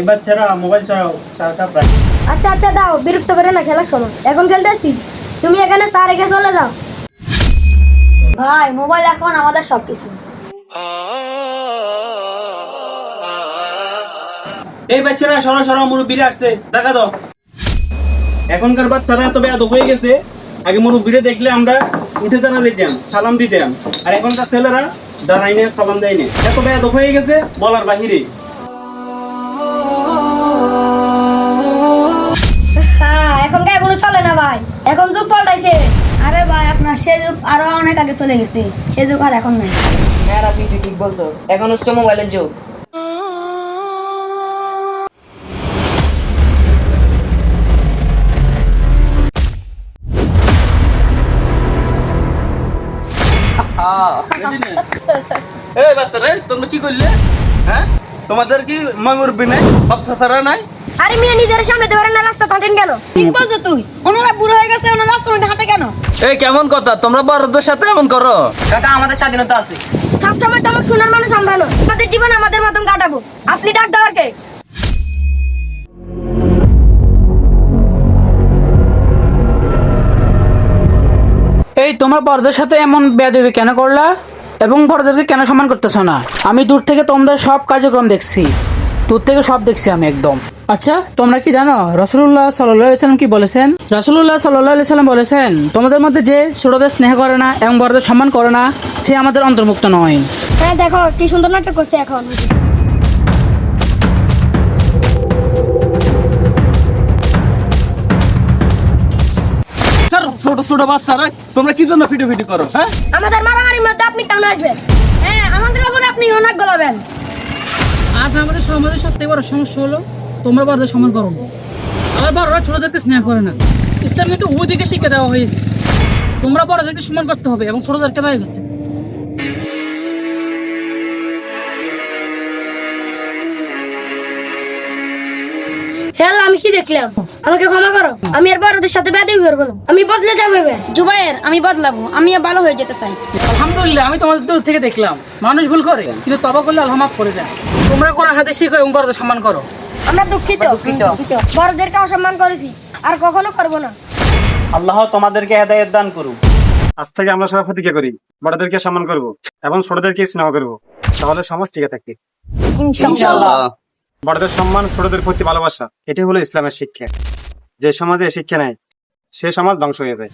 এই বাচ্চারা মোবাইল চালাও স্যারটা প্রায় আচ্ছা আচ্ছা দাও বিরক্ত করে না খেলার সময়। এখন খেলতেছি। তুমি এখানে স্যার রেখে চলে যাও। ভাই মোবাইল এখন আমাদের সব কিছু এই বাচ্চারা সরা সরা মুরব্বীরা আসছে। দেখা দাও। এখনকার বাচ্চারা এত বেয়াদ হয়ে গেছে আগে মুরব্বীরে দেখলে আমরা উঠে দাঁড়া দিতাম সালাম দিতাম। আর এখনকার ছেলেরা দাঁড়াই সালাম দেয় না এত বেয়াদ হয়ে গেছে বলার বাহিরে। আপনার সে যুগ আরও অনেক আগে চলে গেছে সে যুগ আর এখন নাই। হ্যাঁ তুই ঠিক বলছস। এখন হচ্ছে মোবাইলের যুগ। এই বাচ্চারা তোমরা কি করলে? হ্যাঁ? তোমাদের কি মাঙ্গুরবি নাই সব সাসারা নাই? আরে মিয়া নিজের সামনে দেওয়ার না রাস্তা থাকেন কেন? ঠিক বলছো তুই। ওনারা বুড়ো হয়ে গেছে ওনারা এই কেমন কথা? তোমরা বড়দের সাথে এমন করো। কাকা আমাদের স্বাধীনতা আছে। সব সময় তো আমার সোনার মানুষ আমরা নয় আমাদের জীবন আমাদের মতন কাটাবো। আপনি ডাক দেওয়ার কে? এই তোমার বড়দের সাথে এমন বেয়াদবি কেন করলা? এবং বড়দেরকে কেন সম্মান করতেছো না? আমি দূর থেকে তোমাদের সব কার্যক্রম দেখছি। দূর থেকে সব দেখছি আমি একদম। আচ্ছা তোমরা কি জানো? রসুল্লাহ সাল্লাম কি বলেছেন? রসুল্লাহ সাল্লাম বলেছেন তোমাদের মধ্যে যে ছোটদের স্নেহ করে না এবং বড়দের সম্মান করে না সে আমাদের অন্তর্ভুক্ত নয়। হ্যাঁ দেখো কি সুন্দর নাটক করছে এখন। ছোট ছোট বাচ্চারা তোমরা কি জন্য ফিটে ফিটে করো হ্যাঁ? আমাদের মারামারির মধ্যে আপনি কেন আসবেন? হ্যাঁ আমাদের উপরে আপনি অনেক গলাবেন? আজ আমাদের সমাজের সবথেকে বড় সমস্যা হলো তোমরা বড়দের সম্মান করো। আবার বড়রা ছোটদেরকে স্নেহ করে না। ইসলাম কিন্তু উদিকে শিক্ষা দেওয়া হয়েছে। তোমরা বড়দেরকে সম্মান করতে হবে এবং ছোটদেরকে দায়ী করতে। হ্যাঁ আমি কি দেখলাম? আমাকে ক্ষমা করো। আমি আর বড়দের সাথে বেদাই করব না। আমি বদলে যাব এবার। জুবাইর আমি বদলাবো। আমি ভালো হয়ে যেতে চাই। আলহামদুলিল্লাহ আমি তোমাদের দূর থেকে দেখলাম। মানুষ ভুল করে কিন্তু তবা করলে আল্লাহ মাফ করে দেয়। তোমরা করা হাতে শিখো এবং বড়দের সম্মান করো। আমরা দুঃখিত। বড়দেরকে অসম্মান করেছি আর কখনো করব না। আল্লাহ তোমাদেরকে হেদায়ত দান করুক। আজ থেকে আমরা সবাই প্রতিজ্ঞা করি বড়দেরকে সম্মান করব এবং ছোটদেরকে স্নেহ করব। তাহলে সমাজ টিকে থাকবে ইনশাআল্লাহ। বড়দের সম্মান, ছোটদের প্রতি ভালোবাসা, এটাই হলো ইসলামের শিক্ষা। যে সমাজে শিক্ষা নেয়, সে সমাজ ধ্বংস হয়ে যায়।